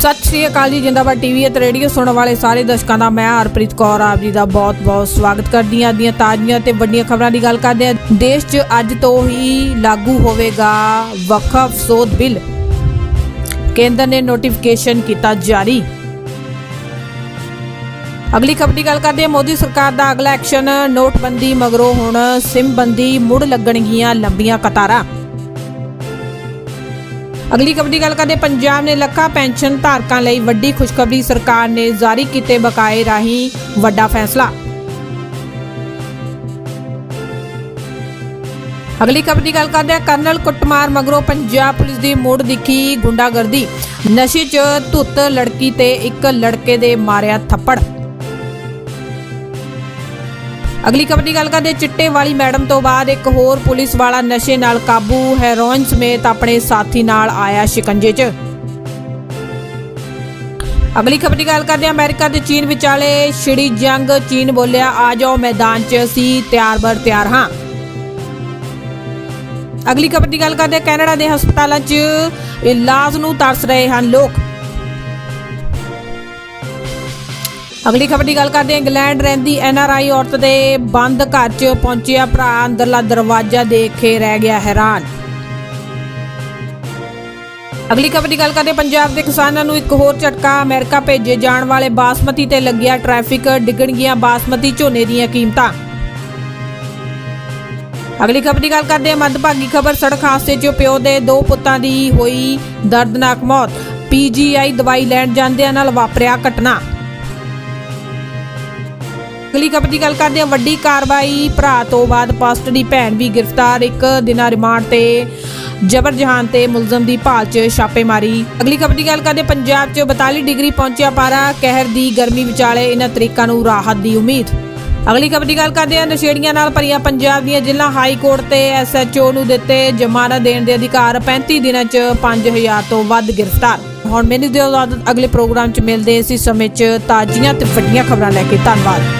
ਸਤਿ ਸ਼੍ਰੀ ਅਕਾਲ ਜੀ, ਜਿੰਦਾਬਾਦ ਟੀਵੀ ਅਤੇ ਰੇਡੀਓ ਸੁਣਨ ਵਾਲੇ ਸਾਰੇ ਦਰਸ਼ਕਾਂ ਦਾ, ਮੈਂ ਹਰਪ੍ਰੀਤ ਕੌਰ, ਆਪ ਜੀ ਦਾ ਬਹੁਤ-ਬਹੁਤ ਸਵਾਗਤ ਕਰਦੀ ਹਾਂ, ਦੀਆਂ ਤਾਜ਼ੀਆਂ ਤੇ ਵੱਡੀਆਂ ਖਬਰਾਂ ਦੀ ਗੱਲ ਕਰਦੇ ਹਾਂ। ਦੇਸ਼ 'ਚ ਅੱਜ ਤੋਂ ਹੀ ਲਾਗੂ ਹੋਵੇਗਾ ਵਕਫ ਸੋਧ ਬਿੱਲ। ਕੇਂਦਰ ਨੇ ਨੋਟੀਫਿਕੇਸ਼ਨ ਕੀਤਾ ਜਾਰੀ। ਅਗਲੀ ਖਬਰ ਦੀ ਗੱਲ ਕਰਦੇ ਹਾਂ। ਮੋਦੀ ਸਰਕਾਰ ਦਾ ਅਗਲਾ ਐਕਸ਼ਨ, ਨੋਟਬੰਦੀ ਮਗਰੋਂ ਹੁਣ ਸਿੰਮਬੰਦੀ ਮੁੜ ਲੱਗਣਗੀਆਂ ਲੰਬੀਆਂ ਕਤਾਰਾਂ। ਅਗਲੀ ਖਬਰ ਦੀ ਗੱਲ ਕਰਦੇ ਪੰਜਾਬ ਨੇ ਲੱਖਾਂ ਪੈਨਸ਼ਨ ਧਾਰਕਾਂ ਲਈ ਵੱਡੀ ਖੁਸ਼ਖਬਰੀ ਸਰਕਾਰ ਨੇ ਜਾਰੀ ਕੀਤੇ ਬਕਾਏ ਰਾਹੀਂ ਵੱਡਾ ਫੈਸਲਾ। ਅਗਲੀ ਖਬਰ ਦੀ ਗੱਲ ਕਰਦੇ ਹਾਂ। ਕਰਨਲ ਕੁੱਟਮਾਰ ਮਗਰੋਂ ਪੰਜਾਬ ਪੁਲਿਸ ਦੀ ਮੋੜ ਦਿਖੀ ਗੁੰਡਾਗਰਦੀ। ਨਸ਼ੇ 'ਚ ਧੁੱਤ ਲੜਕੀ ਤੇ ਇੱਕ ਲੜਕੇ ਦੇ ਮਾਰਿਆ ਥੱਪੜ। ਅਗਲੀ ਖਬਰ ਦੀ ਗੱਲ ਕਰਦੇ ਚਿੱਟੇ ਵਾਲੀ ਮੈਡਮ ਤੋਂ ਬਾਅਦ ਇੱਕ ਹੋਰ ਪੁਲਿਸ ਵਾਲਾ ਨਸ਼ੇ ਨਾਲ ਕਾਬੂ ਹੈਰੋਇਨ ਸਮੇਤ ਆਪਣੇ ਸਾਥੀ ਨਾਲ ਆਇਆ ਸ਼ਿਕੰਜੇ 'ਚ। ਅਗਲੀ ਖਬਰ ਦੀ ਗੱਲ ਕਰਦੇ ਹਾਂ, ਅਮਰੀਕਾ ਤੇ ਚੀਨ ਵਿਚਾਲੇ ਛਿੜੀ ਜੰਗ, ਚੀਨ ਬੋਲਿਆ, ਆ ਜਾਓ ਮੈਦਾਨ 'ਚ, ਅਸੀਂ ਤਿਆਰ ਬਰ ਤਿਆਰ ਹਾਂ। ਅਗਲੀ ਖਬਰ ਦੀ ਗੱਲ ਕਰਦੇ ਕੈਨੇਡਾ ਦੇ ਹਸਪਤਾਲਾਂ 'ਚ ਇਲਾਜ ਨੂੰ ਤਰਸ ਰਹੇ ਹਨ ਲੋਕ। ਅਗਲੀ ਖਬਰ ਦੀ ਗੱਲ ਕਰਦੇ ਹਾਂ। ਇੰਗਲੈਂਡ ਰਹਿੰਦੀ ਐਨਆਰਆਈ ਔਰਤ ਦੇ ਬੰਦ ਘਰ 'ਚ ਪਹੁੰਚਿਆ ਭਰਾ, ਅੰਦਰਲਾ ਦਰਵਾਜ਼ਾ ਦੇਖ ਕੇ ਰਹਿ ਗਿਆ ਹੈਰਾਨ। ਅਗਲੀ ਖਬਰ ਦੀ ਗੱਲ ਕਰਦੇ ਪੰਜਾਬ ਦੇ ਕਿਸਾਨਾਂ ਨੂੰ ਇੱਕ ਹੋਰ ਝਟਕਾ, ਅਮਰੀਕਾ ਭੇਜੇ ਜਾਣ ਵਾਲੇ ਬਾਸਮਤੀ ਤੇ ਲੱਗਿਆ ਟ੍ਰੈਫਿਕ ਡਿੱਗਣਗੀਆਂ ਬਾਸਮਤੀ ਝੋਨੇ ਦੀਆਂ ਕੀਮਤਾਂ। ਅਗਲੀ ਖਬਰ ਦੀ ਗੱਲ ਕਰਦੇ ਹਾਂ। ਮੱਧਭਾਗੀ ਖਬਰ, ਸੜਕ ਹਾਦਸੇ 'ਚ ਪਿਓ ਦੇ ਦੋ ਪੁੱਤਾਂ ਦੀ ਹੋਈ ਦਰਦਨਾਕ ਮੌਤ। ਪੀਜੀਆਈ ਦਵਾਈ ਲੈਣ ਜਾਂਦਿਆਂ ਨਾਲ ਵਾਪਰਿਆ ਘਟਨਾ। ਅਗਲੀ ਖਬਰ ਦੀ ਗੱਲ ਕਰਦੇ ਹਾਂ, ਵੱਡੀ ਕਾਰਵਾਈ, ਭਰਾ ਤੋਂ ਬਾਅਦ ਪਾਸਟ ਦੀ ਭੈਣ ਵੀ ਗ੍ਰਿਫਤਾਰ, ਇੱਕ ਦਿਨਾ ਰਿਮਾਂਡ ਤੇ ਜਬਰ ਜਹਾਨ ਤੇ ਮੁਲਜ਼ਮ ਦੀ ਭਾਲ 'ਚ ਛਾਪੇਮਾਰੀ। ਅਗਲੀ ਖਬਰ ਦੀ ਗੱਲ ਕਰਦੇ ਹਾਂ, ਪੰਜਾਬ 'ਚ 42 ਡਿਗਰੀ ਪਹੁੰਚਿਆ ਪਾਰਾ, ਕਹਿਰ ਦੀ ਗਰਮੀ ਵਿਚਾਲੇ ਇਹਨਾਂ ਤਰੀਕਾਂ ਨੂੰ ਰਾਹਤ ਦੀ ਉਮੀਦ। ਅਗਲੀ ਖਬਰ ਦੀ ਗੱਲ ਕਰਦੇ ਹਾਂ, ਨਸ਼ੇੜੀਆਂ ਨਾਲ ਭਰੀਆਂ ਪੰਜਾਬ ਦੀਆਂ ਜ਼ਿਲ੍ਹਾ ਹਾਈ ਕੋਰਟ ਤੇ ਐਸਐਚਓ ਨੂੰ ਦਿੱਤੇ ਜ਼ਮਾਨਤ ਦੇਣ ਦੇ ਅਧਿਕਾਰ 35 ਦਿਨਾਂ 'ਚ 5000 ਤੋਂ ਵੱਧ ਗ੍ਰਿਫਤਾਰ। ਹੁਣ ਮੈਨੂੰ ਦਿਓ ਇਜਾਜ਼ਤ ਅਗਲੇ ਪ੍ਰੋਗਰਾਮ 'ਚ ਮਿਲਦੇ ਇਸੇ ਸਮੇਂ 'ਚ ਤਾਜ਼ੀਆਂ ਤੇ ਫੱਟੀਆਂ ਖਬਰਾਂ ਲੈ ਕੇ ਧੰਨਵਾਦ।